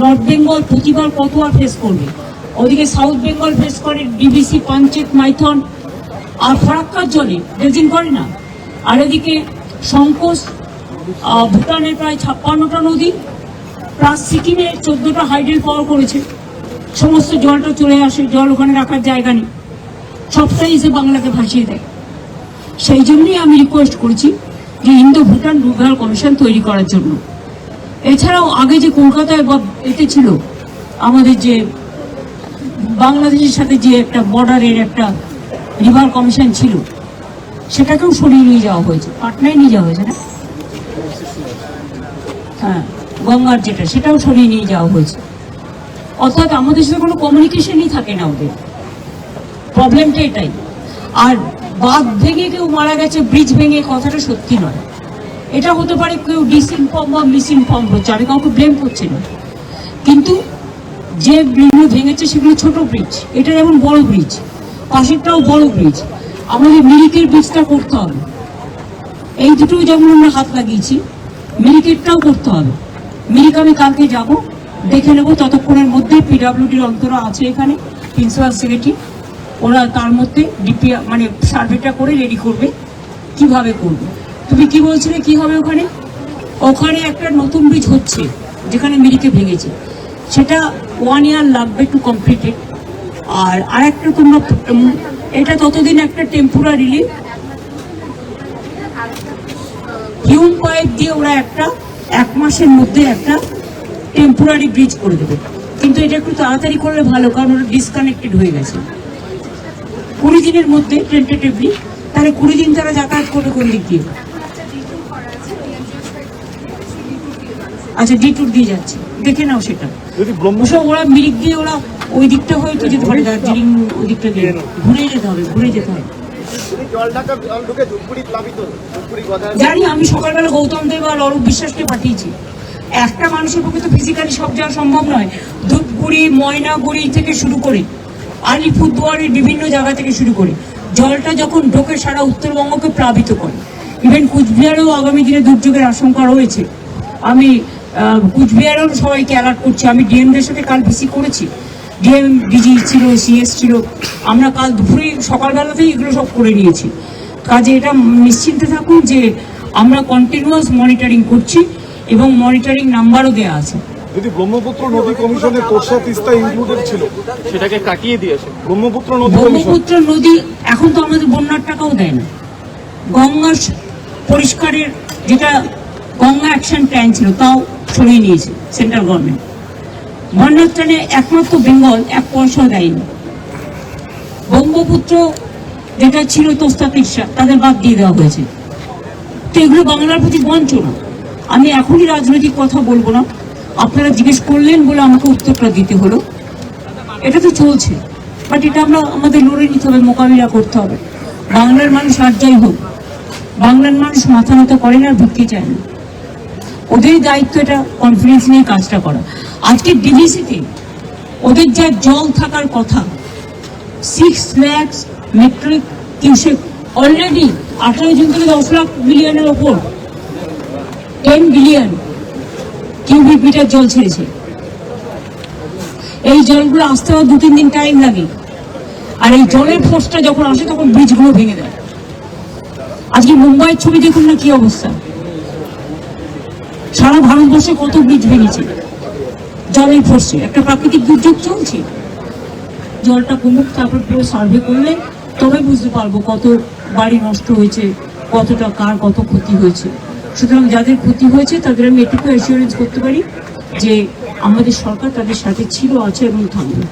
North Bengal প্রতিবার কত আর face করবে? ওদিকে সাউথ বেঙ্গল ফেস করে ডিবিসি পাঞ্চেত মাইথন আর ফরাক্কার জলে ড্রেজিং করে না? আর এদিকে সংকোচ ভুটানের প্রায় ছাপ্পান্নটা নদী, প্লাস সিকিমে চোদ্দটা হাইডেল পাওয়ার করেছে। সমস্ত জলটা চলে আসে, জল ওখানে রাখার জায়গা নেই। সবটাই এসে বাংলাকে ভাসিয়ে দেয়। সেই জন্যই আমি রিকোয়েস্ট করেছি যে ইন্দো ভুটান রুগাল কমিশন তৈরি করার জন্য। এছাড়াও আগে যে কলকাতায় বা এতে ছিল, আমাদের যে বাংলাদেশের সাথে যে একটা বর্ডারের একটা রিভার কমিশন ছিল, সেটাকেও সরিয়ে নিয়ে যাওয়া হয়েছে, পাটনায় নিয়ে যাওয়া হয়েছে না? হ্যাঁ গঙ্গার যেটা, সেটাও সরিয়ে নিয়ে যাওয়া হয়েছে। অর্থাৎ আমাদের সাথে কোনো কমিউনিকেশনই থাকে না ওদের। প্রবলেমটা এটাই। আর বাঁধ ভেঙে কেউ মারা গেছে ব্রিজ ভেঙে, কথাটা সত্যি নয়। এটা হতে পারে কেউ ডিসইনফর্ম বা মিসইনফর্ম হচ্ছে, আমি কাউকে ব্লেম করছি না। কিন্তু যে ব্রিজগুলো ভেঙেছে সেগুলো ছোট ব্রিজ এটা যেমন বড় ব্রিজ পাশেরটাও বড় ব্রিজ আমাদের মিরিকের ব্রিজটা করতে হবে। এই দুটো যেমন আমরা হাত লাগিয়েছি মিরিকেটটাও করতে হবে। মিরিক আমি কালকে যাব, দেখে নেব ততক্ষণের মধ্যে পিডাব্লিউডির অন্তরা আছে এখানে প্রিন্সিপাল সেক্রেটারি ওরা তার মধ্যে ডিপি মানে সার্ভেটা করে রেডি করবে, কীভাবে করবে। তুমি কি বলছিলে কি হবে ওখানে? ওখানে একটা নতুন ব্রিজ হচ্ছে, যেখানে মিরিকে ভেঙেছে। সেটা ওয়ান ইয়ার লাগবে টু কমপ্লিটেড আর আরেকটা তোমরা এটা ততদিন একটা টেম্পোরারিলি হিউম পাইপ দিয়ে ওরা একটা, এক মাসের মধ্যে একটা টেম্পোরারি ব্রিজ করে দেবে। কিন্তু এটা একটু তাড়াতাড়ি করলে ভালো, কারণ ওরা ডিসকানেক্টেড হয়ে গেছে। কুড়ি দিনের মধ্যে টেন্টেটিভলি তাহলে কুড়ি দিন তারা যাতায়াত করবে কোন দিক দিয়ে? আচ্ছা ডি টুর দিয়ে যাচ্ছে। দেখে নাও সেটা। ওরা মিরিক দিয়ে ওরা ওই দিকটা হয়তো যেতে পারে দার্জিলিং ওই দিকটা দিয়ে ঘুরে যেতে হবে ঘুরে যেতে হবে। জানি আমি সকালবেলা গৌতম দেব আর অরূপ বিশ্বাসকে পাঠিয়েছি। একটা মানুষের পক্ষে তো ফিজিক্যালি সব যাওয়া সম্ভব নয়। ধূপগুড়ি ময়নাগুড়ি থেকে শুরু করে আলিপুরদুয়ারের বিভিন্ন জায়গা থেকে শুরু করে জলটা যখন ঢোকে সারা উত্তরবঙ্গকে প্লাবিত করে। ইভেন কুচবিহারেও আগামী দিনে দুর্যোগের আশঙ্কা রয়েছে। আমি কুচবিহারেও সবাইকে অ্যালার্ট করছি। আমি ডিএমদের সাথে কাল ভিসি করেছি। ডিএম ডিজি ছিল সিএস ছিল। আমরা কাল দুপুরে সকালবেলাতেই এগুলো সব করে নিয়েছি। কাজে এটা নিশ্চিন্তে থাকুন যে আমরা কন্টিনিউয়াস মনিটরিং করছি এবং মনিটরিং নাম্বারও দেওয়া আছে। যদি ব্রহ্মপুত্র নদী কমিশনে তোরসা তিস্তা ইনক্লুডেড ছিল? সেটাকে কাটিয়ে দিয়েছে। ব্রহ্মপুত্র নদী ব্রহ্মপুত্র নদী এখন তো আমাদের বন্যার টাকাও দেয় না। গঙ্গা পরিষ্কারের যেটা গঙ্গা অ্যাকশন প্ল্যান ছিল তাও সরিয়ে নিয়েছে সেন্ট্রাল গভর্নমেন্ট। বন্যার ত্রাণে একমাত্র বেঙ্গল এক পয়সাও দেয়নি। ব্রহ্মপুত্র যেটা ছিল তোস্তা তিরসা তাদের বাদ দিয়ে দেওয়া হয়েছে। তো এগুলো বাংলার প্রতি বঞ্চনা। আমি এখনই রাজনৈতিক কথা বলব না। আপনারা জিজ্ঞেস করলেন বলে আমাকে উত্তরটা দিতে হলো। এটা তো চলছে। বাট এটা আমরা, আমাদের লড়ে নিতে হবে, মোকাবিলা করতে হবে। বাংলার মানুষ আর যাই হোক, বাংলার মানুষ মাথা নত করে না আর ভিক্ষে চায় না। ওদের দায়িত্ব এটা কনফিডেন্স নিয়ে কাজটা করা। আজকে ডিভিসিতে ওদের যা জল থাকার কথা six lakhs metric cusec already আঠারো জুন থেকে দশ লাখ বিলিয়নের ওপর টেন বিলিয়ন কিউবিক মিটার জল ছেড়েছে। এই জলগুলো আসতে আমার দু তিন দিন টাইম লাগে। আর এই জলের ফোর্সটা যখন আসে, তখন ব্রিজগুলো ভেঙে দেয়। আজকে মুম্বাইয়ের ছবি দেখুন না কি অবস্থা। সারা ভারতবর্ষে কত ব্রিজ ভেঙেছে? জলের ফোর্সে একটা প্রাকৃতিক দুর্যোগ চলছে। জলটা কমুক তারপর পুরো সার্ভে করলে তবে বুঝতে পারব কত বাড়ি নষ্ট হয়েছে, কতটা কার কত ক্ষতি হয়েছে। সুতরাং যাদের ক্ষতি হয়েছে, তাদের আমি এটুকু অ্যাসিওরেন্স করতে পারি যে আমাদের সরকার তাদের সাথে ছিল, আছে এবং থাকবে।